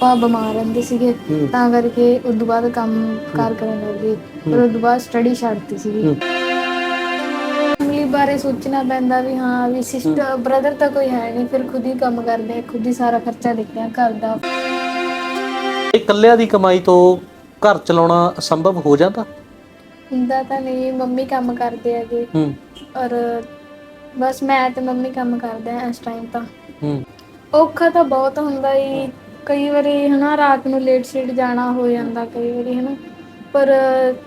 ਪਾਪਾ ਬਿਮਾਰ ਰਹਿੰਦੇ ਸੀਗੇ ਹੂੰ। ਤਾਂ ਕਰਕੇ ਤੋਂ ਬਾਅਦ ਕੰਮ ਕਾਰ ਕਰਨ ਲੱਗੇ ਫਿਰ ਉਸ ਤੋਂ ਬਾਅਦ ਸਟੱਡੀ ਛੱਡਤੀ ਸੀਗੀ। ਹੂੰ। ਫੈਮਿਲੀ ਬਾਰੇ ਸੋਚਣਾ ਪੈਂਦਾ ਵੀ ਹਾਂ ਵੀ ਸਿਸਟਰ ਬ੍ਰਦਰ ਤਾਂ ਕੋਈ ਹੈ ਨਹੀਂ ਫਿਰ ਖੁਦ ਹੀ ਕੰਮ ਕਰਦੇ ਖੁਦ ਹੀ ਸਾਰਾ ਖਰਚਾ ਦੇਖਦੇ ਆ ਘਰ ਦਾ। ਇਹ ਇਕੱਲਿਆਂ ਦੀ ਕਮਾਈ ਤੋਂ ਘਰ ਚਲਾਉਣਾ ਸੰਭਵ ਹੋ ਜਾਂਦਾ? ਹੁੰਦਾ ਤਾਂ ਨਹੀਂ ਮੰਮੀ ਕੰਮ ਕਰਦੇ ਹੈਗੇ। ਹੂੰ। ਔਰ ਬਸ ਮੈਂ ਤੇ ਮੰਮੀ ਕੰਮ ਕਰਦੇ ਆ ਇਸ ਟਾਈਮ ਤਾਂ। ਹੂੰ। ਔਖਾ ਤਾਂ ਬਹੁਤ ਹੁੰਦਾ ਈ ਕਈ ਵਾਰੀ ਹਨਾ ਰਾਤ ਨੂੰ ਲੇਟ ਸ਼ੇਟ ਜਾਣਾ ਹੋ ਜਾਂਦਾ ਕਈ ਵਾਰੀ ਹਨਾ। ਪਰ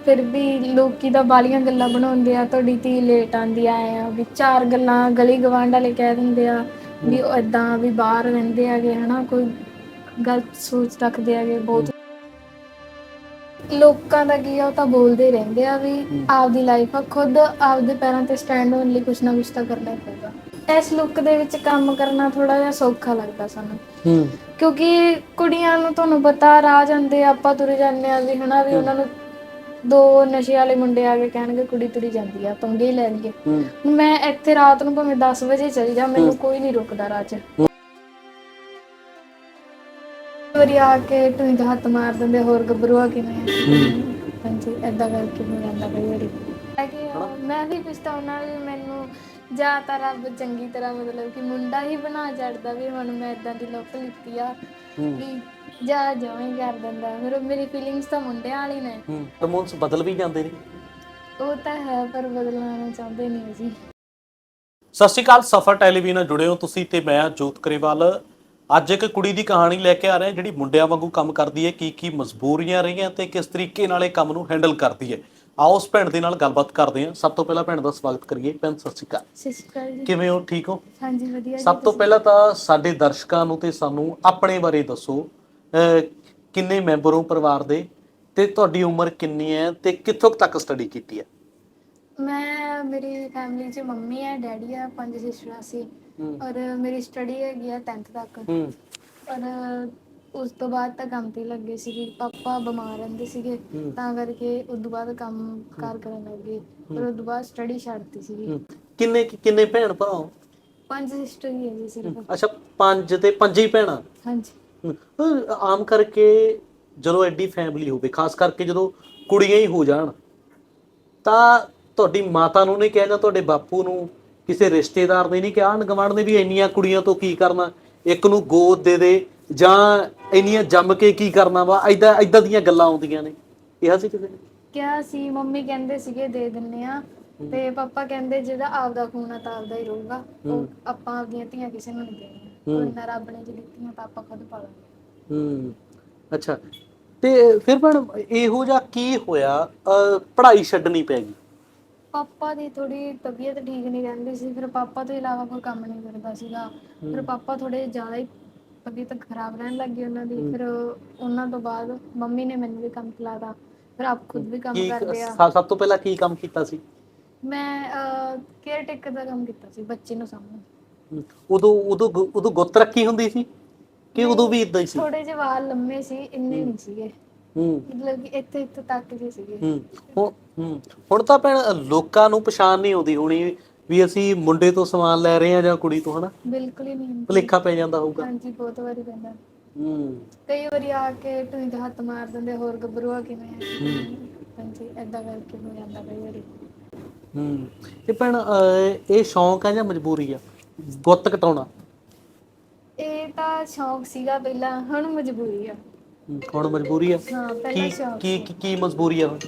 ਫਿਰ ਵੀ ਲੋਕੀ ਤਾਂ ਬਾਲੀਆਂ ਗੱਲਾਂ ਬਣਾਉਂਦੇ ਆ, ਤੁਹਾਡੀ ਧੀ ਲੇਟ ਆਂਦੀ ਆਏ ਆ ਵੀ ਚਾਰ ਗੱਲਾਂ ਗਲੀ ਗਵਾਂਢ ਵਾਲੇ ਕਹਿ ਦਿੰਦੇ ਆ ਵੀ ਉਹ ਏਦਾਂ ਵੀ ਬਾਹਰ ਰਹਿੰਦੇ ਹੈਗੇ ਹਨਾ, ਕੋਈ ਗਲਤ ਸੋਚ ਰੱਖਦੇ ਹੈਗੇ, ਬਹੁਤ ਲੋਕਾਂ ਦਾ ਕੀ ਆ ਉਹ ਤਾਂ ਬੋਲਦੇ ਹੀ ਰਹਿੰਦੇ ਆ ਵੀ ਆਪਦੀ ਲਾਈਫ ਆ ਖੁਦ ਆਪਦੇ ਪੈਰਾਂ ਤੇ ਸਟੈਂਡ ਹੋਣ ਲਈ ਕੁਛ ਨਾ ਕੁਛ ਤਾਂ ਕਰਨਾ ਹੀ ਪਊਗਾ। ਇਸ ਲੁੱਕ ਦੇ ਵਿੱਚ ਕੰਮ ਕਰਨਾ ਥੋੜਾ ਜਿਹਾ ਸੌਖਾ ਲੱਗਦਾ ਸਾਨੂੰ। ਹੂੰ। ਕਿਉਂਕਿ ਕੁੜੀਆਂ ਨੂੰ ਤੁਹਾਨੂੰ ਪਤਾ ਰਾਹ ਜਾਂਦੇ ਆ, ਆਪਾਂ ਤੁਰ ਜਾਂਦੇ ਆ ਵੀ ਹਨਾ ਵੀ ਉਹਨਾਂ ਨੂੰ ਦੋ ਨਸ਼ੇ ਵਾਲੇ ਮੁੰਡੇ ਆ ਕੇ ਕਹਿਣਗੇ ਕੁੜੀ ਤੁਰੀ ਜਾਂਦੀ ਆ ਪੰਗੇ ਹੀ ਲੈ ਲਈਏ ਹੂੰ। ਮੈਂ ਇੱਥੇ ਰਾਤ ਨੂੰ ਭਾਵੇਂ 10 ਵਜੇ ਚਲੀ ਜਾ ਮੈਨੂੰ ਕੋਈ ਨਹੀਂ ਰੁਕਦਾ ਰਾਹ 'ਚ ਵਾਰੀ ਆ ਕੇ ਟੂਈ ਦਾ ਹੱਥ ਮਾਰ ਦਿੰਦੇ ਹੋਰ ਗੱਭਰੂ ਆ ਕਿਵੇਂ ਹਾਂਜੀ ਏਦਾਂ ਕਰਕੇ ਹੋ ਜਾਂਦਾ ਕਈ ਵਾਰੀ। ਹੈ। ਕਿ ਮੈਂ ਵੀ ਪਛਤਾਉਣਾ ਵੀ ਮੈਨੂੰ ਜਾਂ ਤਾਂ ਰੱਬ ਚੰਗੀ ਤਰ੍ਹਾਂ ਮਤਲਬ ਕਿ ਮੁੰਡਾ ਹੀ ਬਣਾ ਛੱਡਦਾ ਵੀ ਹੁਣ ਮੈਂ ਇਦਾਂ ਦੀ ਲੁੱਕ ਲਿੱਤੀ ਆ ਹੂੰ। ਵੀ ਜਾ ਜਵੇਂ ਕਰ ਦਿੰਦਾ। ਮੇਰੇ ਮੇਰੀ ਫੀਲਿੰਗਸ ਤਾਂ ਮੁੰਡਿਆਂ ਵਾਲੀ ਨੇ। ਹੂੰ ਹਾਰਮੋਨਸ ਬਦਲ ਵੀ ਜਾਂਦੇ ਨੇ। ਉਹ ਤਾਂ ਹੈ ਪਰ ਬਦਲਣਾ ਚਾਹੁੰਦੇ ਨਹੀਂ ਅਸੀਂ ਸਤਿ ਸ਼੍ਰੀ ਅਕਾਲ ਸਫਰ ਟੈਲੀਵਿਜ਼ਨ ਨਾਲ ਜੁੜੇ ਹੋ ਤੁਸੀਂ ਤੇ ਮੈਂ ਹਾਂ ਜੋਤ ਕਰੇਵਾਲ। ਅੱਜ ਇੱਕ ਕੁੜੀ ਦੀ ਕਹਾਣੀ ਲੈ ਕੇ ਆ ਰਹੇ ਹਾਂ ਜਿਹੜੀ ਮੁੰਡਿਆਂ ਵਾਂਗੂ ਕੰਮ ਕਰਦੀ ਹੈ ਕੀ ਕੀ ਮਜਬੂਰੀਆਂ ਰਹੀਆਂ ਤੇ ਕਿਸ ਤਰੀਕੇ ਨਾਲ ਇਹ ਕੰਮ ਨੂੰ ਹੈਂਡਲ ਕਰਦੀ ਹੈ। ਆਓ ਉਸ ਭੈਣ ਦੇ ਨਾਲ ਗੱਲਬਾਤ ਕਰਦੇ ਹਾਂ। ਸਭ ਤੋਂ ਪਹਿਲਾਂ ਭੈਣ ਦਾ ਸਵਾਗਤ ਕਰੀਏ। ਭੈਣ ਸਤਿ ਸ਼੍ਰੀ ਅਕਾਲ। ਸਤਿ ਸ਼੍ਰੀ ਅਕਾਲ ਜੀ। ਕਿਵੇਂ ਹੋ? ਠੀਕ ਹੋ? ਹਾਂਜੀ ਵਧੀਆ ਜੀ ਸਭ ਤੋਂ ਪਹਿਲਾਂ ਤਾਂ ਸਾਡੇ ਦਰਸ਼ਕਾਂ ਨੂੰ ਤੇ ਸਾਨੂੰ ਆਪਣੇ ਬਾਰੇ ਦੱਸੋ ਅਹ ਕਿੰਨੇ ਮੈਂਬਰ ਹੋ ਪਰਿਵਾਰ ਦੇ ਤੇ ਤੁਹਾਡੀ ਉਮਰ ਕਿੰਨੀ ਹੈ ਤੇ ਕਿੱਥੋਂ ਕੁ ਤੱਕ ਸਟੱਡੀ ਕੀਤੀ ਹੈ? ਮੈਂ ਮੇਰੀ ਫੈਮਿਲੀ 'ਚ ਮੰਮੀ ਹੈ ਡੈਡੀ ਹੈ ਪੰਜ ਸਿਸਟਰਾਂ ਸੀ। ਔਰ ਮੇਰੀ ਸਟੱਡੀ ਹੈਗੀ ਆ 10th ਤੱਕ। ਹੂੰ। ਪਰ ਉਸ ਤੋਂ ਬਾਅਦ ਤਾਂ ਕੰਮ ਤੇ ਹੀ ਲੱਗੇ ਸੀਗੇ। ਪਾਪਾ ਬਿਮਾਰ ਰਹਿੰਦੇ ਸੀਗੇ ਹੂੰ। ਤਾਂ ਕਰਕੇ ਉਸ ਤੋਂ ਬਾਅਦ ਕੰਮ ਕਾਰ ਕਰਨ ਲੱਗੇ ਫਿਰ ਉਸ ਤੋਂ ਬਾਅਦ ਸਟੱਡੀ ਛੱਡਤੀ ਸੀਗੀ। ਹੂੰ। ਕਿੰਨੇ ਕਿੰਨੇ ਭੈਣ ਭਰਾ ਹੋ ਪੰਜ ਸਿਸਟਰ ਹੀ ਹੈ ਜੀ ਸਿਰਫ ਅੱਛਾ ਪੰਜ ਤੇ ਪੰਜੇ ਹੀ ਭੈਣਾਂ? ਹਾਂਜੀ। ਅਹ ਆਮ ਕਰਕੇ ਜਦੋਂ ਐਡੀ ਫੈਮਿਲੀ ਹੋਵੇ ਖਾਸ ਕਰਕੇ ਜਦੋਂ ਕੁੜੀਆਂ ਹੀ ਹੋ ਜਾਣ ਤਾਂ ਤੁਹਾਡੀ ਮਾਤਾ ਨੂੰ ਨਹੀਂ ਕਿਹਾ ਜਾਂ ਤੁਹਾਡੇ ਬਾਪੂ ਨੂੰ ਕਿਸੇ ਰਿਸ਼ਤੇਦਾਰ ਨੇ ਨਹੀਂ ਆਂਢ ਗੁਆਂਢ ਨੇ ਵੀ ਇੰਨੀਆਂ ਕੁੜੀਆਂ ਤੋਂ ਕੀ ਕਰਨਾ? ਇੱਕ ਨੂੰ ਗੋਦ ਦੇ ਦੇ ਜਾਂ ਇੰਨੀਆਂ ਜੰਮ ਕੇ ਕੀ ਕਰਨਾ ਵਾ? ਐਦਾਂ ਐਦਾਂ ਦੀਆਂ ਗੱਲਾਂ ਆਉਂਦੀਆਂ ਨੇ। ਕਿਹਾ ਸੀ ਕਿਸੇ ਨੇ? ਕਿਹਾ ਸੀ ਮੰਮੀ ਕਹਿੰਦੇ ਸੀਗੇ ਦੇ ਦਿੰਨੇ ਆ ਤੇ ਪਾਪਾ ਕਹਿੰਦੇ ਜਿਹਦਾ ਆਪਦਾ ਖੂਨ ਆ ਤਾਂ ਆਪਦਾ ਹੀ ਰਹੂਗਾ। ਉਹ ਆਪਾਂ ਆਪਦੀਆਂ ਧੀਆਂ ਕਿਸੇ ਨੂੰ ਨਹੀਂ ਦੇਣੀਆਂ। ਕੋਈ ਨਾ ਰੱਬ ਨੇ ਜੇ ਦਿੱਤੀਆਂ ਤਾਂ ਆਪਾਂ ਖੁਦ ਪਾਲਾਂਗੇ ਹੂੰ। ਅੱਛਾ। ਤੇ ਫਿਰ ਭੈਣ ਇਹੋ ਜਿਹਾ ਕੀ ਹੋਇਆ? ਪੜ੍ਹਾਈ ਛੱਡਣੀ ਪੈ ਗਈ। ਪਾਪਾ ਦੀ ਥੋੜੀ ਤਬੀਅਤ ਠੀਕ ਨਹੀਂ ਰਹਿੰਦੀ ਸੀ ਫਿਰ ਪਾਪਾ ਤੋਂ ਇਲਾਵਾ ਕੋਈ ਕੰਮ ਨਹੀਂ ਕਰਦਾ ਸੀਗਾ। ਫਿਰ ਪਾਪਾ ਥੋੜੇ ਜ਼ਿਆਦਾ ਹੀ ਤਬੀਅਤ ਖਰਾਬ ਰਹਿਣ ਲੱਗੀ ਉਹਨਾਂ ਦੀ। ਫਿਰ ਉਹਨਾਂ ਤੋਂ ਬਾਅਦ ਮੰਮੀ ਨੇ ਮੈਨੂੰ ਵੀ ਕੰਮ ਖਿਲਾਤਾ ਫਿਰ ਆਪ ਖੁਦ ਵੀ ਕੰਮ ਕੀ ਕਰਦੇ ਆ। ਸਭ ਸਭ ਤੋਂ ਪਹਿਲਾਂ ਕੀ ਕੰਮ ਕੀਤਾ ਸੀ? ਮੈਂ ਕੇਅਰ ਟੇਕਰ ਦਾ ਕੰਮ ਕੀਤਾ ਸੀ ਬੱਚੇ ਨੂੰ ਸਾਂਭਣ। ਹਮ, ਉਦੋਂ ਉਦੋਂ ਗੁ- ਉਦੋਂ ਗੁੱਤ ਰੱਖੀ ਹੁੰਦੀ ਸੀ ਕਿ ਉਦੋਂ ਵੀ ਇਦਾਂ ਹੀ ਸੀ? ਥੋੜੇ ਜਿਹੇ ਵਾਲ ਲੰਮੇ ਸੀ ਇੰਨੇ ਨਹੀਂ ਸੀਗੇ। ਹੂੰ। ਮਤਲਬ ਕਿ ਇੱਥੇ ਇੱਥੇ ਤੱਕ ਜਿਹੇ ਸੀਗੇ। ਹੂੰ। ਹੁਣ ਹੂੰ। ਹੁਣ ਤਾਂ ਭੈਣ ਲੋਕਾਂ ਨੂੰ ਪਛਾਣ ਨਹੀਂ ਆਉਂਦੀ ਹੋਣੀ ਵੀ ਅਸੀਂ ਮੁੰਡੇ ਤੋਂ ਸਮਾਨ ਲੈ ਰਹੇ ਹਾਂ ਜਾਂ ਕੁੜੀ ਤੋਂ ਹਨਾ? ਬਿਲਕੁਲ ਹੀ ਨਹੀਂ। ਭੁਲੇਖਾ ਪੈ ਜਾਂਦਾ ਹੋਊਗਾ। ਹਾਂਜੀ ਬਹੁਤ ਵਾਰੀ ਪੈਂਦਾ। ਹੂੰ। ਕਈ ਵਾਰੀ ਆ ਕੇ ਟੂਈ ਦਾ ਹੱਥ ਮਾਰ ਦਿੰਦੇ ਹੋਰ ਗੱਭਰੂ ਆ? ਕਿਵੇਂ ਹੂੰ। ਹਾਂਜੀ ਏਦਾਂ ਕਰਕੇ ਹੋ ਜਾਂਦਾ ਕਈ ਵਾਰੀ। ਹੂੰ। ਤੇ ਭੈਣ ਅਹ, ਇਹ ਸ਼ੌਂਕ ਆ ਜਾਂ ਮਜਬੂਰੀ ਆ? ਗੁੱਤ ਕਟਾਉਣਾ ਇਹ ਤਾਂ ਸ਼ੌਂਕ ਸੀਗਾ ਪਹਿਲਾਂ ਹੁਣ ਮਜਬੂਰੀ ਆ। ਹੁਣ ਮਜਬੂਰੀ ਆ? ਹਾਂ ਪਹਿਲਾਂ ਕੀ ਸ਼ੌਂਕ ਕੀ ਕੀ- ਕੀ ਮਜਬੂਰੀ ਆ ਹੁਣ?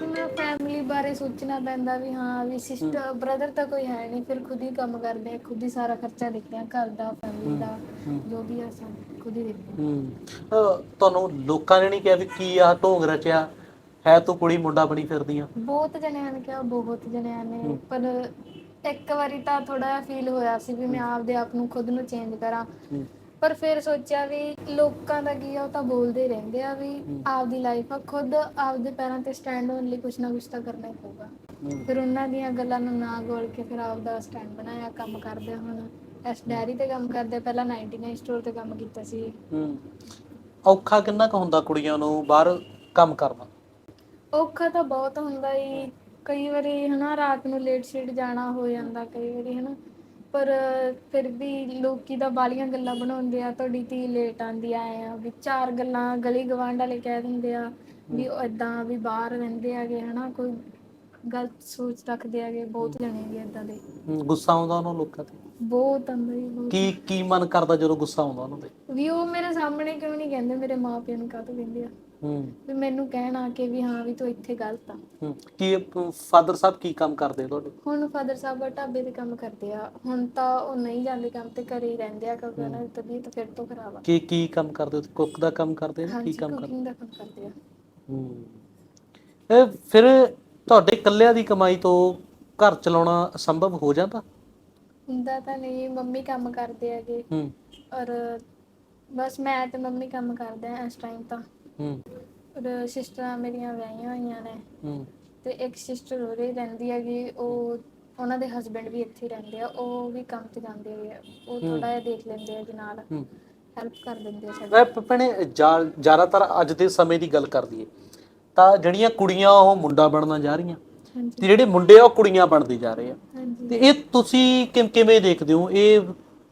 ਮੈਨੂੰ ਫੈਮਿਲੀ ਬਾਰੇ ਸੋਚਣਾ ਪੈਂਦਾ ਵੀ ਹਾਂ ਵੀ ਸਿਸਟਰ ਬ੍ਰਦਰ ਤਾਂ ਕੋਈ ਹੈ ਨਹੀਂ ਫਿਰ ਖੁਦ ਹੀ ਕੰਮ ਕਰਦੇ ਆ ਖੁਦ ਹੀ ਸਾਰਾ ਖਰਚਾ ਦੇਖਦੇ ਆ ਘਰ ਦਾ ਫੈਮਿਲੀ ਦਾ ਜੋ ਵੀ ਆ ਸਭ ਖੁਦ ਹੀ ਦੇਖਦੇ ਹੂੰ। ਅਹ, ਤੁਹਾਨੂੰ ਲੋਕਾਂ ਨੇ ਨਹੀਂ ਕਿਹਾ ਵੀ ਕੀ ਆ ਢੋਂਗ ਰਚਿਆ? ਹੈ ਤੂੰ ਕੁੜੀ ਮੁੰਡਾ ਬਣੀ ਫਿਰਦੀ ਆ? ਆ ਬਹੁਤ ਜਣਿਆਂ ਨੇ ਕਿਹਾ ਬਹੁਤ ਜਣਿਆਂ ਨੇ ਪਰ ਇੱਕ ਵਾਰੀ ਤਾਂ ਥੋੜਾ ਫੀਲ ਹੋਇਆ ਸੀ ਵੀ ਮੈਂ ਆਪਦੇ ਆਪ ਨੂੰ ਖੁਦ ਨੂੰ ਚੇਂਜ ਕਰਾਂ। ਹੂੰ। ਪਰ ਫਿਰ ਸੋਚਿਆ ਵੀ ਲੋਕਾਂ ਦਾ ਕੀ ਆ ਉਹ ਤਾਂ ਬੋਲਦੇ ਹੀ ਰਹਿੰਦੇ ਆ ਵੀ ਆਪਦੀ ਲਾਈਫ ਆ ਖੁਦ ਆਪਦੇ ਪੈਰਾਂ ਤੇ ਸਟੈਂਡ ਹੋਣ ਲਈ ਕੁਛ ਨਾ ਕੁਛ ਤਾਂ ਕਰਨਾ ਹੀ ਪਊਗਾ। ਹੂੰ। ਫਿਰ ਉਹਨਾਂ ਦੀਆਂ ਗੱਲਾਂ ਨੂੰ ਨਾ ਗੋਲ ਕੇ ਫਿਰ ਆਪਦਾ ਸਟੈਂਡ ਬਣਾਇਆ ਕੰਮ ਕਰਦੇ ਹੁਣ। ਇਸ ਡੈਰੀ ਤੇ ਕੰਮ ਕਰਦੇ ਪਹਿਲਾਂ 99 ਸਟੋਰ ਤੇ ਕੰਮ ਕੀਤਾ ਸੀ। ਹੂੰ। ਔਖਾ ਕਿੰਨਾ ਕੁ ਹੁੰਦਾ ਕੁੜੀਆਂ ਨੂੰ ਬਾਹਰ ਕੰਮ ਕਰਨਾ? ਔਖਾ ਤਾਂ ਬਹੁਤ ਹੁੰਦਾ ਈ ਕਈ ਵਾਰੀ ਹਨਾ ਰਾਤ ਨੂੰ ਲੇਟ ਸ਼ੇਟ ਜਾਣਾ ਹੋ ਜਾਂਦਾ ਕਈ ਵਾਰੀ ਹਨਾ ਪਰ ਫਿਰ ਵੀ ਲੋਕੀ ਤਾਂ ਬਾਲੀਆਂ ਗੱਲਾਂ ਬਣਾਉਂਦੇ ਆ ਤੁਹਾਡੀ ਧੀ ਲੇਟ ਆਂਦੀ ਆ ਐਂ ਆ ਵੀ ਚਾਰ ਗੱਲਾਂ ਗਲੀ ਗਵਾਂਢ ਵਾਲੇ ਕਹਿ ਦਿੰਦੇ ਆ ਵੀ ਉਹ ਏਦਾਂ ਵੀ ਬਾਹਰ ਰਹਿੰਦੇ ਆਗੇ ਹਨਾ ਕੋਈ ਗਲਤ ਸੋਚ ਰੱਖਦੇ ਆਗੇ ਬਹੁਤ ਜਣੇ ਹੈਗੇ ਏਦਾਂ ਦੇ। ਹੂੰ, ਗੁੱਸਾ ਆਉਂਦਾ ਉਹਨਾਂ ਲੋਕਾਂ ਤੇ? ਬਹੁਤ ਆਂਦਾ ਜੀ ਬਹੁਤ। ਕੀ ਕੀ ਮਨ ਕਰਦਾ ਜਦੋਂ ਗੁੱਸਾ ਆਉਂਦਾ ਉਹਨਾਂ ਤੇ? ਵੀ ਉਹ ਮੇਰੇ ਸਾਹਮਣੇ ਕਿਉਂ ਨਹੀਂ ਕਹਿੰਦੇ ਮੇਰੇ ਮਾਪਿਆਂ ਨੂੰ ਕਾਹਤੋਂ ਕਹਿੰਦੇ ਆ? ਹੂੰ। ਵੀ ਮੈਨੂੰ ਕਹਿਣ ਆ ਕੇ ਵੀ ਹਾਂ ਵੀ ਤੂੰ ਇੱਥੇ ਗਲਤ ਆ। ਹੂੰ। ਕੀ ਫਾਦਰ ਸਾਹਿਬ ਕੀ ਕੰਮ ਕਰਦੇ ਆ ਤੁਹਾਡੇ? ਹੁਣ ਫਾਦਰ ਸਾਹਿਬ ਢਾਬੇ ਤੇ ਕੰਮ ਕਰਦੇ ਆ। ਹੁਣ ਤਾਂ ਉਹ ਨਹੀਂ ਜਾਂਦੇ ਕੰਮ ਤੇ ਘਰੇ ਹੀ ਰਹਿੰਦੇ ਆ ਕਿਉਂਕਿ ਉਹਨਾਂ ਦੀ ਤਬੀਅਤ ਫਿਰ ਤੋਂ ਖਰਾਬ ਆ। ਕੀ ਕੀ ਕੰਮ ਕਰਦੇ ਹੋ? ਕੁੱਕ ਦਾ ਕੰਮ ਕਰਦੇ ਆ ਕੀ ਹਾਂਜੀ ਕੰਮ ਕਰਦੇ? ਕੁਕਿੰਗ ਦਾ ਕੰਮ ਕਰਦੇ ਆ। ਹੂੰ। ਇਹ ਫਿਰ ਤੁਹਾਡੇ ਇਕੱਲਿਆਂ ਦੀ ਕਮਾਈ ਤੋਂ ਘਰ ਚਲਾਉਣਾ ਸੰਭਵ ਹੋ ਜਾਂਦਾ? ਹੁੰਦਾ ਤਾਂ ਨਹੀਂ ਮੰਮੀ ਕੰਮ ਕਰਦੇ ਹੈਗੇ। ਹੂੰ। ਔਰ ਬਸ ਮੈਂ ਤੇ ਮੰਮੀ ਕੰਮ ਕਰਦੇ ਆ ਇਸ ਟਾਈਮ ਤਾਂ। ਹੂੰ। ਔਰ ਸਿਸਟਰਾਂ ਮੇਰੀਆਂ ਵਿਆਹੀਆਂ ਹੋਈਆਂ ਨੇ। ਹੂੰ। ਤੇ ਇੱਕ ਸਿਸਟਰ ਉਰੇ ਰਹਿੰਦੀ ਹੈਗੀ ਉਹ ਉਹਨਾਂ ਦੇ ਹਸਬੰਡ ਵੀ ਇੱਥੇ ਹੀ ਰਹਿੰਦੇ ਆ ਉਹ ਵੀ ਕੰਮ ਤੇ ਜਾਂਦੇ ਆ। ਉਹ ਥੋੜਾ ਜਿਹਾ ਦੇਖ ਲੈਂਦੇ ਆ ਜੀ ਨਾਲ। ਹੂੰ। ਹੈਲਪ ਕਰ ਦਿੰਦੇ ਆ ਸਾਡੀ। ਭੈਣੇ ਜਾ- ਜ਼ਿਆਦਾਤਰ ਅੱਜ ਦੇ ਸਮੇਂ ਦੀ ਗੱਲ ਕਰਦੀ ਏ ਤਾਂ ਜਿਹੜੀਆਂ ਕੁੜੀਆਂ ਉਹ ਮੁੰਡਾ ਬਣਨਾ ਜਾ ਰਹੀਆਂ ਹਾਂਜੀ। ਤੇ ਜਿਹੜੇ ਮੁੰਡੇ ਆ ਉਹ ਕੁੜੀਆਂ ਬਣਦੇ ਜਾ ਰਹੇ ਆ। ਹਾਂਜੀ। ਤੇ ਇਹ ਤੁਸੀਂ ਕਿਵੇਂ ਦੇਖਦੇ ਹੋ? ਇਹ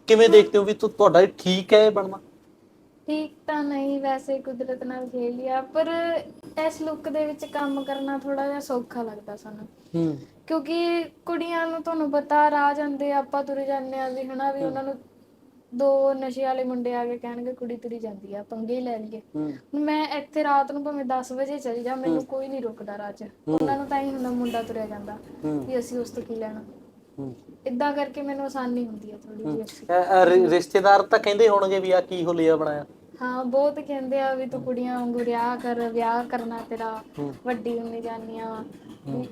ਕਿਵੇਂ ਦੇਖਦੇ ਹੋ ਵੀ ਤੁ- ਤੁਹਾਡਾ ਇਹ ਠੀਕ ਹੈ ਇਹ ਬਣਨਾ? ਠੀਕ ਤਾਂ ਨਹੀਂ ਵੈਸੇ ਕੁਦਰਤ ਨਾਲ ਖੇਲ ਲਿਆ ਪਰ ਇਸ ਲੁੱਕ ਦੇ ਵਿੱਚ ਕੰਮ ਕਰਨਾ ਥੋੜਾ ਜਿਹਾ ਸੌਖਾ ਲੱਗਦਾ ਸਾਨੂੰ। ਹੂੰ। ਕਿਉਂਕਿ ਕੁੜੀਆਂ ਨੂੰ ਤੁਹਾਨੂੰ ਪਤਾ ਰਾਹ ਜਾਂਦੇ ਆਪਾਂ ਤੁਰ ਜਾਂਦੇ ਆ ਵੀ ਹਨਾ ਵੀ ਉਹਨਾਂ ਨੂੰ ਦੋ ਨਸ਼ੇ ਵਾਲੇ ਮੁੰਡੇ ਆ ਕੇ ਕਹਿਣਗੇ ਕੁੜੀ ਤੁਰੀ ਜਾਂਦੀ ਆ ਪੰਗੇ ਹੀ ਲੈ ਲਈਏ। ਹੂੰ। ਹੁਣ ਮੈਂ ਇੱਥੇ ਰਾਤ ਨੂੰ ਭਾਵੇਂ 10 ਵਜੇ ਚਲੀ ਜਾ ਮੈਨੂੰ ਕੋਈ ਨਹੀਂ ਰੋਕਦਾ ਰਾਹ 'ਚ। ਉਹਨਾਂ ਨੂੰ ਤਾਂ ਹੀ ਹੁੰਦਾ ਮੁੰਡਾ ਤੁਰਿਆ ਜਾਂਦਾ ਵੀ ਅਸੀਂ ਉਸ ਤੋਂ ਕੀ ਲੈਣਾ। ਇਦਾਂ ਕਰਕੇ ਮੈਨੂੰ ਆਸਾਨੀ ਹੁੰਦੀ ਆ ਥੋੜੀ ਜਿਹੀ ਅੱਛੀ। ਅ- ਅ- ਰਿ- ਰਿਸ਼ਤੇਦਾਰ ਤਾਂ ਕਹਿੰਦੇ ਹੋਣਗੇ ਵੀ ਆ ਕੀ ਹੁਲੀਆ ਬਣਾਇਆ? ਹਾਂ ਬਹੁਤ ਕਹਿੰਦੇ ਆ ਵੀ ਤੂੰ ਕੁੜੀਆਂ ਵਾਂਗੂ ਰਿਆ ਕਰ ਵਿਆਹ ਕਰਨਾ ਤੇਰਾ ਹੂੰ। ਵੱਡੀ ਹੁੰਨੀ ਜਾਨੀਆਂ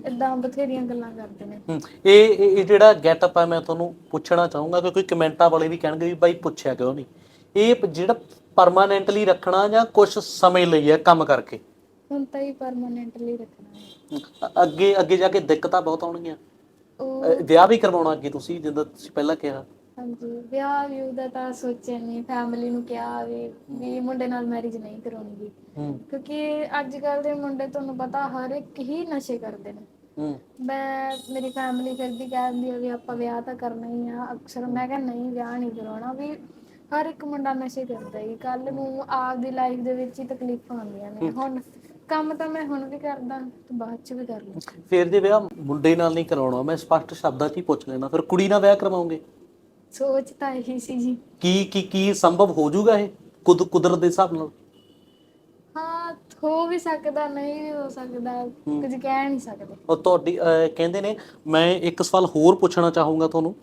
ਇਦਾਂ ਬਥੇਰੀਆਂ ਗੱਲਾਂ ਕਰਦੇ ਨੇ। ਇਹ ਇਹ ਇਹ ਜਿਹੜਾ ਗੈਟਅਪ ਹੈ ਮੈਂ ਤੁਹਾਨੂੰ ਪੁੱਛਣਾ ਚਾਹੂੰਗਾ ਕਿਉਂਕਿ ਕਮੈਂਟਾਂ ਵਾਲੇ ਵੀ ਕਹਿਣਗੇ ਵੀ ਬਾਈ ਪੁੱਛਿਆ ਕਿਉਂ ਨਹੀਂ। ਇਹ ਪ- ਜਿਹੜਾ ਪਰਮਾਨੈਂਟਲੀ ਰੱਖਣਾ ਜਾਂ ਕੁਝ ਸਮੇਂ ਲਈ ਹੈ ਕੰਮ ਕਰਕੇ? ਹੁਣ ਤਾਂ ਹੀ ਪਰਮਾਨੈਂਟਲੀ ਰੱਖਣਾ ਹੈ। ਅ- ਅੱਗੇ ਅੱਗੇ ਜਾ ਕੇ ਦਿੱਕਤਾਂ ਬਹੁਤ ਆਉਣਗੀਆਂ। ਉਹ ਵਿਆਹ ਵੀ ਕਰਵਾਉਣਾ ਅੱਗੇ ਤੁਸੀਂ ਜਿੱਦਾਂ ਤੁਸੀਂ ਪਹਿਲਾਂ ਕਿਹਾ। ਹਾਂਜੀ ਵਿਆਹ ਵੀ ਉਹਦਾ ਤਾਂ ਸੋਚਿਆ ਨਹੀਂ ਫੈਮਿਲੀ ਨੂੰ ਕਿਹਾ ਵੀ ਵੀ ਮੁੰਡੇ ਨਾਲ ਮੈਰਿਜ ਨਹੀਂ ਕਰਾਉਣੀ ਗੀ ਹੂੰ। ਕਿਉਂਕਿ ਅੱਜ ਕੱਲ ਦੇ ਮੁੰਡੇ ਤੁਹਾਨੂੰ ਪਤਾ ਹਰ ਇੱਕ ਹੀ ਨਸ਼ੇ ਕਰਦੇ ਨੇ। ਹੂੰ। ਮੈਂ ਮੇਰੀ ਫੈਮਿਲੀ ਫਿਰ ਵੀ ਕਹਿੰਦੀ ਆ ਵੀ ਆਪਾਂ ਵਿਆਹ ਤਾਂ ਕਰਨਾ ਹੀ ਆ ਅਕਸਰ ਮੈਂ ਕਿਹਾ ਨਹੀਂ ਵਿਆਹ ਨਹੀਂ ਕਰਾਉਣਾ ਵੀ ਹਰ ਇੱਕ ਮੁੰਡਾ ਨਸ਼ੇ ਕਰਦਾ ਹੀ ਕੱਲ ਨੂੰ ਆਪਦੀ ਲਾਈਫ ਦੇ ਵਿੱਚ ਹੀ ਤਕਲੀਫਾਂ ਆਉਂਦੀਆਂ ਨੇ। ਹੁਣ ਕੰਮ ਤਾਂ ਮੈਂ ਹੁਣ ਵੀ ਕਰਦਾ ਤੇ ਬਾਅਦ ਚ ਵੀ ਕਰ ਲੂੰ ਫਿਰ ਜੇ ਵਿਆਹ ਮੁੰਡੇ ਨਾਲ ਨਹੀਂ ਕਰਾਉਣਾ ਮੈਂ ਸਪਸ਼ਟ ਸ਼ਬਦਾਂ 'ਚ ਹੀ ਪੁੱਛ ਲੈਣਾ ਫਿਰ ਕੁੜੀ ਨਾਲ ਵਿਆਹ ਕਰਵਾਉਂਗੇ? ਸੋਚ ਤਾਂ ਇਹੀ ਸੀ ਜੀ। ਕੀ ਕੀ ਕੀ ਸੰਭਵ ਹੋ ਜਾਊਗਾ ਇਹ ਕੁਦ ਕੁਦਰਤ ਦੇ ਹਿਸਾਬ ਨਾਲ? ਹਾਂ ਹੋ ਵੀ ਸਕਦਾ ਨਹੀਂ ਵੀ ਹੋ ਸਕਦਾ ਕੁਝ ਕਹਿ ਨਹੀਂ ਸਕਦੇ। ਉਹ ਤੁਹਾਡੀ ਅਹ, ਕਹਿੰਦੇ ਨੇ ਮੈਂ ਇੱਕ ਸਵਾਲ ਹੋਰ ਪੁੱਛਣਾ ਚਾਹੂੰਗਾ ਤੁਹਾਨੂੰ।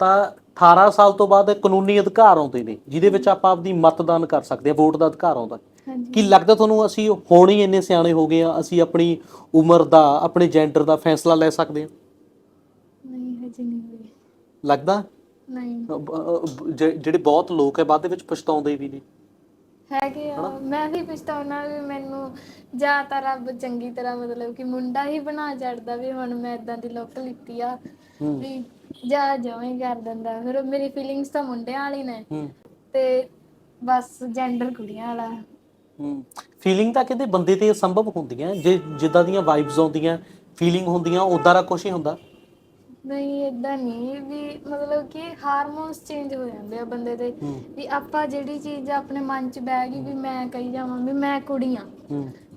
ਤਾਂ 18 ਸਾਲ ਤੋਂ ਬਾਅਦ ਕਾਨੂੰਨੀ ਅਧਿਕਾਰ ਆਉਂਦੇ ਨੇ ਜਿਹਦੇ ਵਿੱਚ ਆਪਾਂ ਆਪਦੀ ਮਤਦਾਨ ਕਰ ਸਕਦੇ ਹਾਂ ਵੋਟ ਦਾ ਅਧਿਕਾਰ ਆਉਂਦਾ। ਕੀ ਲੱਗਦਾ ਤੁਹਾਨੂੰ ਅਸੀਂ ਹੁਣ ਹੀ ਇੰਨੇ ਸਿਆਣੇ ਹੋ ਗਏ ਆ ਅਸੀਂ ਆਪਣੀ ਉਮਰ ਦਾ ਆਪਣੇ ਜੈਂਡਰ ਦਾ ਫੈਸਲਾ ਲੈ ਸਕਦੇ ਹਾਂ ਨਹੀਂ ਹਜੇ ਨਹੀਂ ਹੋਈ। ਲੱਗਦਾ? ਨਹੀਂ। ਜਿਹੜੇ ਬਹੁਤ ਲੋਕ ਹੈ ਬਾਅਦ ਦੇ ਵਿੱਚ ਪਛਤਾਉਂਦੇ ਵੀ ਨੇ। ਹੈਗੇ ਆ। ਮੈਂ ਵੀ ਪਛਤਾਉਣਾ ਵੀ ਮੈਨੂੰ ਜਾਂ ਤਾਂ ਰੱਬ ਚੰਗੀ ਤਰ੍ਹਾਂ ਮਤਲਬ ਕਿ ਮੁੰਡਾ ਹੀ ਬਣਾ ਛੱਡਦਾ ਵੀ ਹੁਣ ਮੈਂ ਇਦਾਂ ਦੀ ਲੁੱਕ ਲਿੱਤੀ ਆ। ਹੂੰ। ਵੀ ਜਾ ਜਵੇਂ ਹੀ ਕਰ ਦਿੰਦਾ। ਫਿਰ ਮੇਰੀ ਫੀਲਿੰਗਸ ਤਾਂ ਮੁੰਡਿਆਂ ਵਾਲੀ ਨੇ। ਹੂੰ। ਤੇ ਬਸ ਜੈਂਡਰ ਕੁੜੀਆਂ ਵਾਲਾ। ਹੂੰ ਫੀਲਿੰਗ ਤਾਂ ਕਿਤੇ ਬੰਦੇ ਤੇ ਸੰਭਵ ਹੁੰਦੀਆਂ ਜੇ ਜਿੱਦਾਂ ਦੀਆਂ ਵਾਈਬਸ ਆਉਂਦੀਆਂ ਫੀਲਿੰਗ ਹੁੰਦੀਆਂ ਉਦਾਂ ਦਾ ਕੁਝ ਹੀ ਹੁੰਦਾ। ਨਹੀਂ ਇਦਾਂ ਨਹੀਂ ਵੀ ਮਤਲਬ ਕਿ ਹਾਰਮੋਨਸ ਚੇਂਜ ਹੋ ਜਾਂਦੇ ਆ ਬੰਦੇ ਦੇ। ਵੀ ਆਪਾਂ ਜਿਹੜੀ ਚੀਜ਼ ਆਪਣੇ ਮਨ 'ਚ ਬਹਿ ਗਈ ਵੀ ਮੈਂ ਕਹੀ ਜਾਵਾਂ ਵੀ ਮੈਂ ਕੁੜੀ ਆ।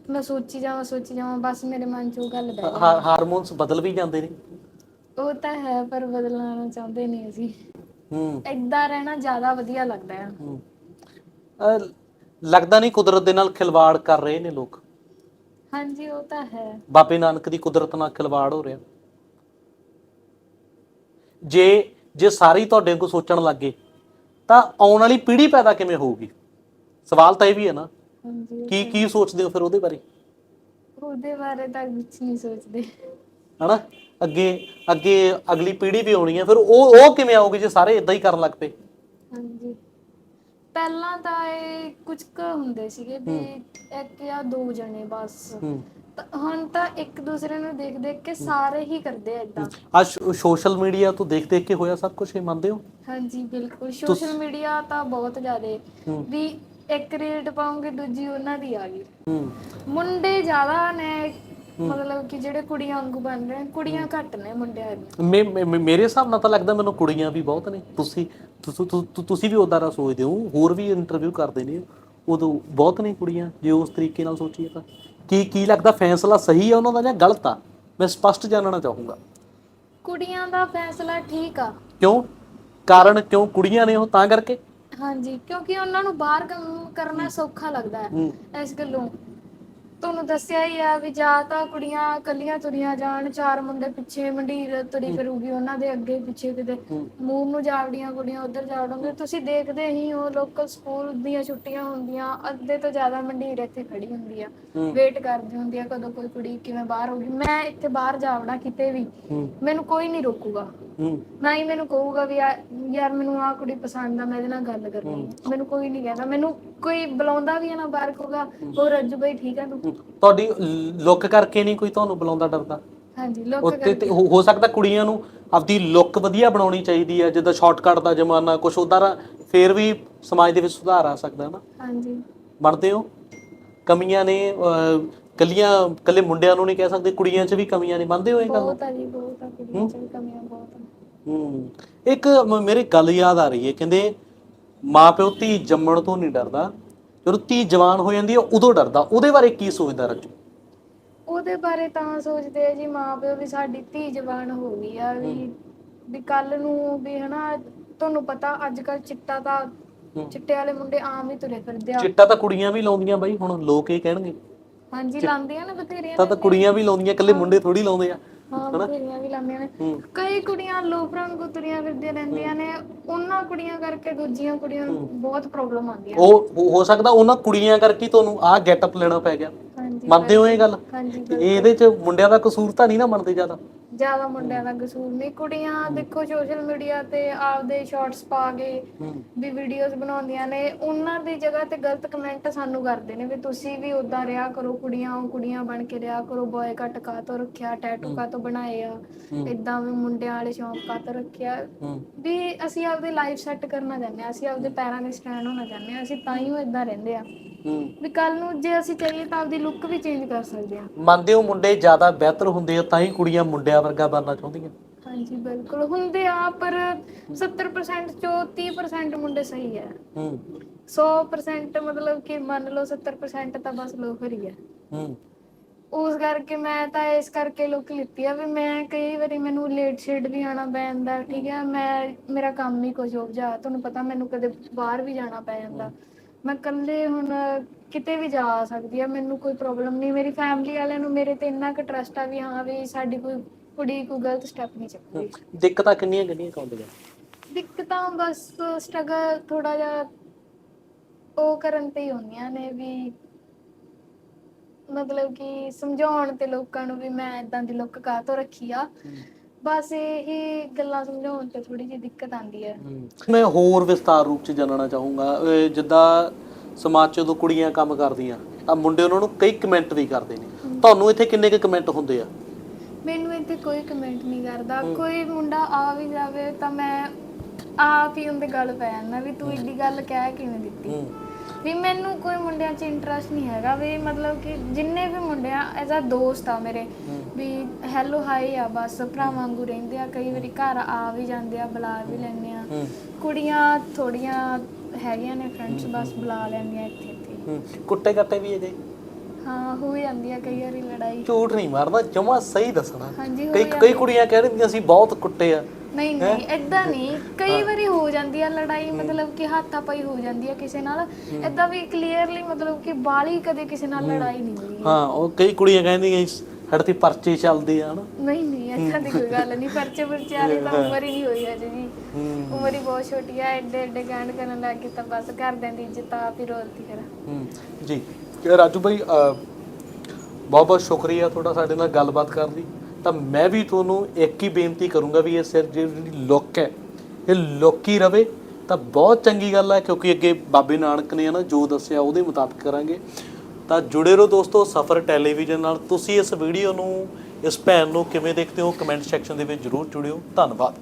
ਮੈਂ ਸੋਚੀ ਜਾਵਾਂ ਸੋਚੀ ਜਾਵਾਂ ਬਸ ਮੇਰੇ ਮਨ 'ਚ ਉਹ ਗੱਲ ਬਹਿ ਹਾ- ਹਾਰਮੋਨਸ ਬਦਲ ਵੀ ਜਾਂਦੇ ਨੇ। ਗਈ ਉਹ ਤਾਂ ਹੈ ਪਰ ਬਦਲਣਾ ਚਾਹੁੰਦੇ ਨਹੀਂ ਅਸੀਂ। ਹੂੰ। ਏਦਾਂ ਰਹਿਣਾ ਜ਼ਿਆਦਾ ਵਧੀਆ ਲੱਗਦਾ ਹੈ। ਹੂੰ ਲੱਗਦਾ ਨਹੀਂ ਕੁਦਰਤ ਦੇ ਨਾਲ ਖਿਲਵਾੜ ਕਰ ਰਹੇ ਨੇ ਲੋਕ। ਹਾਂਜੀ ਉਹ ਤਾਂ ਹੈ। ਬਾਬੇ ਨਾਨਕ ਦੀ ਕੁਦਰਤ ਨਾਲ ਖਿਲਵਾੜ ਹੋ ਰਿਹਾ। ਜੇ ਜੇ ਸਾਰੇ ਤੁਹਾਡੇ ਵਾਂਗੂ ਸੋਚਣ ਲੱਗੇ ਤਾਂ ਆਉਣ ਵਾਲੀ ਪੀੜ੍ਹੀ ਪੈਦਾ ਕਿਵੇਂ ਹੋਊਗੀ? ਸਵਾਲ ਤਾਂ ਇਹ ਵੀ ਹੈ ਨਾ। ਹਾਂਜੀ ਕੀ ਕੀ ਸੋਚਦੇ ਹੋ ਫਿਰ ਉਹਦੇ ਬਾਰੇ? ਉਹਦੇ ਬਾਰੇ ਤਾਂ ਕੁਝ ਨਹੀਂ ਸੋਚਦੇ। ਹਨਾ? ਅੱਗੇ ਅੱਗੇ ਅਗਲੀ ਪੀੜ੍ਹੀ ਵੀ ਆਉਣੀ ਹੈ ਫਿਰ ਉਹ ਉਹ ਕਿਵੇਂ ਆਊਗੀ ਜੇ ਸਾਰੇ ਇਦਾਂ ਹੀ ਕਰਨ ਲੱਗ ਪਏ? ਹਾਂਜੀ। ਪਹਿਲਾਂ ਤਾਂ ਇਹ ਕੁਝ ਕੁ ਹੁੰਦੇ ਸੀਗੇ ਵੀ ਇੱਕ ਜਾਂ ਦੋ ਜਣੇ ਬਸ। ਹੂੰ। ਤਾਂ ਹੁਣ ਤਾਂ ਇੱਕ ਦੂਸਰੇ ਨੂੰ ਦੇਖ ਦੇਖ ਕੇ ਸਾਰੇ ਹੀ ਕਰਦੇ ਆ ਇਦਾਂ ਆ ਸੋਸ਼ਲ ਮੀਡੀਆ ਤੋਂ ਦੇਖ ਦੇਖ ਕੇ ਹੋਇਆ ਸਭ ਕੁਝ ਇਹ ਮੰਨਦੇ ਹੋ? ਹਾਂਜੀ ਬਿਲਕੁਲ। ਸੋਸ਼ਲ ਮੀਡੀਆ ਤਾਂ ਬਹੁਤ ਜ਼ਿਆਦੇ। ਹੂੰ। ਵੀ ਇੱਕ ਰੇਟ ਪਾਉਂਗੇ ਦੂਜੀ ਉਹਨਾਂ ਦੀ ਆ ਗਈ। ਹੂੰ। ਮੁੰਡੇ ਜ਼ਿਆਦਾ ਨੇ ਮਤਲਬ ਕਿ ਜਿਹੜੇ ਕੁੜੀਆਂ ਵਾਂਗੂ ਬਣ ਰਹੇ ਕੁੜੀਆਂ ਘੱਟ ਨੇ ਮੁੰਡਿਆਂ ਦੀ। ਮੇ- ਮੇ- ਮੇ- ਮੇਰੇ ਹਿਸਾਬ ਨਾਲ ਤਾਂ ਲੱਗਦਾ ਮੈਨੂੰ ਕੁੜੀਆਂ ਵੀ ਬਹੁਤ ਨੇ। ਤੁਸੀਂ ਤੁਸ- ਵੀ ਉਦਾਂ ਦਾ ਸੋਚਦੇ ਹੋ ਹੋਰ ਵੀ ਇੰਟਰਵਿਊ ਕਰਦੇ ਨੇ ਉਦੋਂ ਬਹੁਤ ਨੇ ਕੁੜੀਆਂ ਜੇ ਉਸ ਤਰੀਕੇ ਨਾਲ ਸੋਚੀਏ ਤਾਂ। ਕੀ ਕੀ ਲੱਗਦਾ ਫੈਸਲਾ ਸਹੀ ਹੈ ਉਹਨਾਂ ਦਾ ਜਾਂ ਗਲਤ ਆ? ਮੈਂ ਸਪਸ਼ਟ ਜਾਣਨਾ ਚਾਹੂੰਗਾ। ਕੁੜੀਆਂ ਦਾ ਫੈਸਲਾ ਠੀਕ ਆ। ਕਿਉਂ? ਕਾਰਨ ਕਿਉਂ ਕੁੜੀਆਂ ਨੇ ਉਹ ਤਾਂ ਕਰਕੇ? ਹਾਂਜੀ ਕਿਉਂਕਿ ਉਹਨਾਂ ਨੂੰ ਬਾਹਰ ਕੰਮ ਕਰਨਾ ਸੌਖਾ ਲੱਗਦਾ ਹੂੰ। ਇਸ ਗੱਲੋਂ। ਤੁਹਾਨੂੰ ਦੱਸਿਆ ਹੀ ਆ ਵੀ ਜਾਂ ਤਾਂ ਕੁੜੀਆਂ ਕੱਲੀਆਂ ਤੁਰੀਆਂ ਜਾਣ ਚਾਰ ਮੁੰਡੇ ਪਿੱਛੇ ਮੰਡੀਰ ਤੁਰੀ ਫਿਰੂਗੀ ਉਹਨਾਂ ਦੇ ਅੱਗੇ ਪਿੱਛੇ ਕਿਤੇ ਮੂਰ ਨੂੰ ਜਾਵੜੀਆਂ ਕੁੜੀਆਂ ਉਧਰ ਜਾਵੜੋਗੇ। ਤੁਸੀਂ ਦੇਖਦੇ ਹੀ ਹੋ ਲੋਕਲ ਸਕੂਲ ਦੀਆਂ ਛੁੱਟੀਆਂ ਹੁੰਦੀਆਂ ਅੱਧੇ ਤੋਂ ਜ਼ਿਆਦਾ ਮੰਡੀਰ ਇੱਥੇ ਖੜੀ ਹੁੰਦੀ ਆ। ਵੇਟ ਕਰਦੀ ਹੁੰਦੀ ਆ ਕਦੋਂ ਕੋਈ ਕੁੜੀ ਕਿਵੇਂ ਬਾਹਰ ਹੋਊਗੀ। ਮੈਂ ਇੱਥੇ ਬਾਹਰ ਜਾਵੜਾ ਕਿਤੇ ਵੀ ਮੈਨੂੰ ਕੋਈ ਨਹੀਂ ਰੋਕੂਗਾ। ਨਾ ਹੀ ਮੈਨੂੰ ਕਹੂਗਾ ਵੀ ਯਾਰ ਯਾਰ ਮੈਨੂੰ ਆਹ ਕੁੜੀ ਪਸੰਦ ਆ ਮੈਂ ਇਹਦੇ ਨਾਲ ਗੱਲ ਕਰਨੀ ਹੈ। ਮੈਨੂੰ ਕੋਈ ਨਹੀਂ ਕਹਿੰਦਾ। ਮੈਨੂੰ ਕੋਈ ਬੁਲਾਉਂਦਾ ਵੀ ਹੈ ਨਾ ਬਾਹਰ ਕਹੂਗਾ ਉਹ ਰੱਜੂ ਬਈ ਠੀਕ ਆ ਤੂੰ। ਤੁਹਾਡੀ ਲੁੱਕ ਕਰਕੇ ਨਹੀਂ ਕੋਈ ਤੁਹਾਨੂੰ ਬੁਲਾਉਂਦਾ ਡਰਦਾ? ਹਾਂਜੀ ਲੋਕ ਉੱਤੇ ਤੇ ਹੋ ਹੋ ਸਕਦਾ ਕੁੜੀਆਂ ਨੂੰ ਆਪਦੀ ਲੁੱਕ ਵਧੀਆ ਬਣਾਉਣੀ ਚਾਹੀਦੀ ਹੈ ਜਿੱਦਾਂ ਸ਼ਾਰਟਕਟ ਦਾ ਜ਼ਮਾਨਾ ਕੁਝ ਉਦਾਂ ਫੇਰ ਵੀ ਸਮਾਜ ਦੇ ਵਿੱਚ ਸੁਧਾਰ ਆ ਸਕਦਾ ਹੈ ਨਾ। ਹਾਂਜੀ। ਮੰਨਦੇ ਹੋ? ਕਮੀਆਂ ਨੇ ਅਹ, ਕੱਲੀਆਂ ਕੱਲੇ ਮੁੰਡਿਆਂ ਨੂੰ ਨਹੀਂ ਕਹਿ ਸਕਦੇ ਕੁੜੀਆਂ 'ਚ ਵੀ ਕਮੀਆਂ ਨੇ। ਮੰਨਦੇ ਹੋ ਇਹ ਗੱਲ? ਬਹੁਤ ਆ ਜੀ ਬਹੁਤ ਆ ਕੁੜੀਆਂ ਚ ਵੀ ਕਮੀਆਂ ਬਹੁਤ ਆ। ਹੂੰ ਇੱਕ ਮ- ਮੇਰੇ ਗੱਲ ਯਾਦ ਆ ਰਹੀ ਹੈ ਕਹਿੰਦੇ ਮਾਪਿਓ ਧੀ ਜੰਮਣ ਤੋਂ ਨਹੀਂ ਡਰਦਾ ਜਦੋਂ ਧੀ ਜਵਾਨ ਹੋ ਜਾਂਦੀ ਹੈ ਉਦੋਂ ਡਰਦਾ। ਉਹਦੇ ਬਾਰੇ ਕੀ ਸੋਚਦਾ ਰੱਜੂ? ਉਹਦੇ ਬਾਰੇ ਤਾਂ ਸੋਚਦੇ ਆ ਜੀ ਮਾਪਿਓ ਵੀ ਸਾਡੀ ਧੀ ਜਵਾਨ ਹੋ ਗਈ ਆ ਵੀ ਵੀ ਕੱਲ ਨੂੰ ਵੀ ਹਨਾ ਤੁਹਾਨੂੰ ਪਤਾ ਅੱਜ ਕੱਲ ਚਿੱਟਾ ਤਾਂ ਹੂੰ। ਚਿੱਟੇ ਵਾਲੇ ਮੁੰਡੇ ਆਮ ਹੀ ਤੁਰੇ ਫਿਰਦੇ ਆ। ਚਿੱਟਾ ਤਾਂ ਕੁੜੀਆਂ ਵੀ ਲਾਉਂਦੀਆਂ ਬਾਈ ਹੁਣ ਲੋਕ ਇਹ ਕਹਿਣਗੇ। ਹਾਂਜੀ ਲਾਉਂਦੀਆਂ ਨੇ ਬਥੇਰੀਆਂ ਤਾਂ ਤਾਂ ਕੁੜੀਆਂ ਵੀ ਲਾਉਂਦੀਆਂ ਇਕੱਲੇ ਮੁੰਡੇ ਥੋੜੀ ਲਾਉਂਦੇ ਆ। ਹਾਂ ਬਥੇਰੀਆਂ ਵੀ ਲਾਉਂਦੀਆਂ ਨੇ। ਹੂੰ। ਕਈ ਕੁੜੀਆਂ ਲੋਫਰਾਂ ਨੂੰ ਤੁਰੀਆਂ ਫਿਰਦੀਆਂ ਰਹਿੰਦੀਆਂ ਨੇ ਉਹਨਾਂ ਕੁੜੀਆਂ ਕਰਕੇ ਦੂਜੀਆਂ ਕੁੜੀਆਂ ਨੂੰ ਬਹੁਤ ਪ੍ਰੋਬਲਮ ਆਉਂਦੀਆਂ ਉਹ ਹੋ- ਹੋ ਸਕਦਾ ਉਹਨਾਂ ਕੁੜੀਆਂ ਕਰਕੇ ਹੀ ਤੁਹਾਨੂੰ ਆਹ ਗੈਟਅਪ ਲੈਣਾ ਪੈ ਗਿਆ। ਹਾਂਜੀ ਮੰਨਦੇ ਹੋ ਇਹ ਗੱਲ? ਹਾਂਜੀ ਤੇ ਇਹਦੇ 'ਚ ਮੁੰਡਿਆਂ ਦਾ ਕਸੂਰ ਤਾਂ ਨਹੀਂ ਨਾ ਮੰਨਦੇ ਜ਼ਿਆਦਾ। ਜ਼ਿਆਦਾ ਮੁੰਡਿਆਂ ਦਾ ਕਸੂਰ ਨਹੀਂ। ਕੁੜੀਆਂ ਦੇਖੋ ਸੋਸ਼ਲ ਮੀਡੀਆ ਤੇ ਆਪਦੇ ਸ਼ਾਰਟਸ ਪਾ ਕੇ ਵੀ ਵੀਡੀਓਜ਼ ਬਣਾਉਂਦੀਆਂ ਨੇ। ਉਹਨਾਂ ਦੀ ਜਗ੍ਹਾ ਤੇ ਗਲਤ ਕਮੈਂਟ ਸਾਨੂੰ ਕਰਦੇ ਨੇ ਵੀ ਤੁਸੀਂ ਵੀ ਉਦਾਂ ਰਿਹਾ ਕਰੋ ਕੁੜੀਆਂ ਉਹ ਕੁੜੀਆਂ ਬਣ ਕੇ ਰਿਹਾ ਕਰੋ ਬॉय ਕੱਟ ਕਾ ਤੋਂ ਰੱਖਿਆ ਟੈਟੂ ਕਾ ਤੋਂ ਬਣਾਏ ਆ। ਇਦਾਂ ਵੀ ਮੁੰਡਿਆਂ ਵਾਲੇ ਸ਼ੌਂਕ ਕਾ ਤੋਂ ਰੱਖਿਆ ਵੀ ਅਸੀਂ ਆਪਦੀ ਲਾਈਫ ਸੈੱਟ ਕਰਨਾ ਚਾਹੁੰਦੇ ਆ ਅਸੀਂ ਆਪਦੇ ਪੈਰਾਂ 'ਤੇ ਸਟੈਂਡ ਹੋਣਾ ਚਾਹੁੰਦੇ ਆ ਅਸੀਂ ਤਾਂ ਹੀ ਉਹ ਇਦਾਂ ਰਹਿੰਦੇ ਆ। ਵੀ ਕੱਲ ਨੂੰ ਜੇ ਅਸੀਂ ਚਾਹੀਏ ਤਾਂ ਆਪਦੀ ਲੁੱਕ ਵੀ ਚੇਂਜ ਕਰ ਸਕਦੇ ਆ ਮੰਨਦੇ ਹੋ ਮੁੰਡੇ ਜ਼ਿਆਦਾ ਬਿਹਤਰ ਹੁੰਦੇ ਆ ਤਾਂ ਹੀ ਕੁੜੀਆਂ ਮੁੰਡਿਆਂ ਵਰਗਾ ਬਣਨਾ ਚਾਹੁੰਦੀਆਂ ਹਾਂਜੀ ਬਿਲਕੁਲ। ਹੁੰਦੇ ਆ ਪਰ 70% ਚੋਂ 30% ਮੁੰਡੇ ਸਹੀ ਹੈ। ਹੂੰ। 100% ਮਤਲਬ ਕਿ ਮੰਨ ਲਓ 70% ਤਾਂ ਬਸ ਲੋਫਰ ਹੀ ਹੈ। ਹੂੰ। ਉਸ ਕਰਕੇ ਮੈਂ ਤਾਂ ਇਸ ਕਰਕੇ ਲੁੱਕ ਲਿੱਤੀ ਆ ਵੀ ਮੈਂ ਕਈ ਵਾਰੀ ਮੈਨੂੰ ਲੇਟ ਸ਼ੇਡ ਵੀ ਆਣਾ ਪੈ ਜਾਂਦਾ ਠੀਕ ਹੈ? ਮੈਂ ਮੇਰਾ ਕੰਮ ਹੀ ਕੁਝ ਹੋ ਜਾ ਤੁਹਾਨੂੰ ਪਤਾ ਮੈਨੂੰ ਕਦੇ ਬਾਹਰ ਵੀ ਜਾਣਾ ਪੈ ਜਾਂਦਾ। ਮੈਂ ਇਕੱਲੇ ਹੁਣ ਕਿਤੇ ਵੀ ਜਾ ਸਕਦੀ ਆ ਮੈਨੂੰ ਕੋਈ ਪ੍ਰੋਬਲਮ ਨਹੀਂ। ਮੇਰੀ ਫੈਮਿਲੀ ਵਾਲਿਆਂ ਨੂੰ ਮੇਰੇ ਤੇ ਇੰਨਾ ਕੁ ਟਰਸਟ ਆ ਵੀ ਹਾਂ ਵੀ ਸਾਡੀ ਕੋਈ ਕੁੜੀ ਕੋਈ ਗਲਤ ਸਟੈਪ ਨਹੀਂ ਚੱਕੂਗੀ ਦਿੱਕਤਾਂ ਕਿੰਨੀਆਂ ਕਿੰਨੀਆਂ ਕਾਉਂਦੀਆਂ ਦਿੱਕਤਾਂ ਬਸ ਸਟਰਗਲ ਥੋੜਾ ਜਿਹਾ ਉਹ ਕਰਨ ਤੇ ਹੀ ਹੁੰਦੀਆਂ ਨੇ ਵੀ ਮਤਲਬ ਕਿ ਸਮਝਾਉਣ ਤੇ ਲੋਕਾਂ ਨੂੰ ਵੀ ਮੈਂ ਇਦਾਂ ਦੀ ਲੁੱਕ ਕਾਹਤੋਂ ਰੱਖੀ ਆ। ਬਸ ਇਹ ਗੱਲਾਂ ਸਮਝਾਉਣ ਤੇ ਥੋੜੀ ਜਿਹੀ ਦਿੱਕਤ ਆਉਂਦੀ ਹੈ। ਮੈਂ ਹੋਰ ਵਿਸਤਾਰ ਰੂਪ ਚ ਜਾਣਨਾ ਚਾਹੂੰਗਾ। ਅਹ ਜਿੱਦਾਂ ਸਮਾਜ ਚ ਜਦੋਂ ਕੁੜੀਆਂ ਕੰਮ ਕਰਦੀਆਂ ਤਾਂ ਮੁੰਡੇ ਉਹਨਾਂ ਨੂੰ ਕਈ ਕਮੈਂਟ ਵੀ ਕਰਦੇ ਨੇ। ਤੁਹਾਨੂੰ ਇੱਥੇ ਕਿੰਨੇ ਕੁ ਕਮੈਂਟ ਹੁੰਦੇ ਆ? ਮੈਨੂੰ ਇੱਥੇ ਕੋਈ ਕਮੈਂਟ ਨਹੀਂ ਕਰਦਾ। ਕੋਈ ਮੁੰਡਾ ਆ ਵੀ ਜਾਵੇ ਤਾਂ ਮੈਂ ਆਪ ਹੀ ਉਹਦੇ ਗੱਲ ਪੈ ਜਾਂਦਾ ਵੀ ਤੂੰ ਇੱਡੀ ਗੱਲ ਕਹਿ ਕਿਵੇਂ ਦਿੱਤੀ? ਵੀ ਮੈਨੂੰ ਕੋਈ ਮੁੰਡਿਆਂ 'ਚ ਇੰਟਰਸਟ ਨਹੀਂ ਹੈਗਾ ਵੀ ਮਤਲਬ ਕਿ ਜਿੰਨੇ ਵੀ ਮੁੰਡੇ ਆ ਐਜ਼ ਅ ਦੋਸਤ ਆ ਮੇਰੇ ਵੀ ਹੈਲੋ ਹਾਈ ਆ ਬਸ ਭਰਾਵਾਂ ਵਾਂਗੂ ਰਹਿੰਦੇ ਆ ਕਈ ਵਾਰੀ ਘਰ ਆ ਵੀ ਜਾਂਦੇ ਆ ਬੁਲਾ ਵੀ ਲੈਂਦੇ ਆ। ਕੁੜੀਆਂ ਥੋੜੀਆਂ ਹੈਗੀਆਂ ਨੇ ਫਰੈਂਡਸ ਬਸ ਬੁਲਾ ਲੈਂਦੀਆਂ ਇੱਥੇ ਇੱਥੇ ਕੁੱਟੇ ਕੱਟੇ ਵੀ ਹੈਗੇ ਹਾਂ ਹੋ ਜਾਂਦੀ ਆ ਕਈ ਵਾਰੀ ਲੜਾਈ। ਝੂਠ ਨਹੀਂ ਮਾਰਨਾ ਜਮਾ ਸਹੀ ਦੱਸਣਾ। ਹਾਂਜੀ ਹੋ ਕਈ ਕਈ ਕੁੜੀਆਂ ਕਹਿ ਦਿੰਦੀਆਂ ਅਸੀਂ ਬਹੁਤ ਕੁੱਟੇ ਆ। ਨਹੀਂ ਨਹੀਂ ਏਦਾਂ ਨਹੀਂ। ਕਈ ਵਾਰੀ ਹੋ ਜਾਂਦੀ ਆ ਲੜਾਈ ਮਤਲਬ ਕਿ ਹੱਥਾਪਾਈ ਹੋ ਜਾਂਦੀ ਆ ਕਿਸੇ ਨਾਲ। ਏਦਾਂ ਵੀ ਕਲੀਅਰਲੀ ਮਤਲਬ ਕਿ ਬਾਲੀ ਕਦੇ ਕਿਸੇ ਨਾਲ ਲੜਾਈ ਨਹੀਂ ਹੋਈ ਹਾਂ ਉਹ ਕਈ ਕੁੜੀਆਂ ਕਹਿੰਦੀਆਂ ਸਾਡੇ ਤੇ ਪਰਚੇ ਚੱਲਦੇ ਆ ਹਨਾ ਨਹੀਂ ਨਹੀਂ ਏਦਾਂ ਦੀ ਕੋਈ ਗੱਲ ਨਹੀਂ। ਪਰਚੇ ਪਰਚੇ ਵਾਲੀ ਤਾਂ ਉਮਰ ਹੀ ਨਹੀਂ ਹੋਈ ਅਜੇ ਜੀ ਹੂੰ। ਉਮਰ ਹੀ ਬਹੁਤ ਛੋਟੀ ਆ। ਐਡੇ ਐਡੇ ਕਾਂਡ ਕਰਨ ਲੱਗ ਗਏ ਤਾਂ ਬਸ ਘਰਦਿਆਂ ਦੀ ਇੱਜ਼ਤ ਆਪ ਹੀ ਰੋਲਦੀ ਫਿਰ ਹੂੰ। ਜੀ। ਰਾਜੂ ਭਾਈ ਬਹੁਤ ਬਹੁਤ ਸ਼ੁਕਰੀਆ ਤੁਹਾਡਾ ਸਾਡੇ ਨਾਲ ਗੱਲਬਾਤ ਕਰਨ ਲਈ। ਤਾਂ ਮੈਂ ਵੀ ਤੁਹਾਨੂੰ ਇੱਕ ਹੀ ਬੇਨਤੀ ਕਰੂੰਗਾ ਵੀ ਇਹ ਸਿਰ ਜਿਹੜੀ ਲੁੱਕ ਹੈ, ਇਹ ਲੁੱਕ ਹੀ ਰਵੇ। ਤਾਂ ਬਹੁਤ ਚੰਗੀ ਗੱਲ ਹੈ ਕਿਉਂਕਿ ਅੱਗੇ ਬਾਬੇ ਨਾਨਕ ਨੇ ਨਾ ਜੋ ਦੱਸਿਆ ਉਹਦੇ ਮੁਤਾਬਕ ਕਰਾਂਗੇ। ਤਾਂ ਜੁੜੇ ਰਹੋ ਦੋਸਤੋ ਸਫਰ ਟੈਲੀਵਿਜ਼ਨ ਨਾਲ। ਤੁਸੀਂ ਇਸ ਵੀਡੀਓ ਨੂੰ, ਇਸ ਭੈਣ ਨੂੰ ਕਿਵੇਂ ਦੇਖਦੇ ਹੋ, ਕਮੈਂਟ ਸੈਕਸ਼ਨ ਦੇ ਵਿੱਚ ਜਰੂਰ ਜੁੜਿਓ। ਧੰਨਵਾਦ।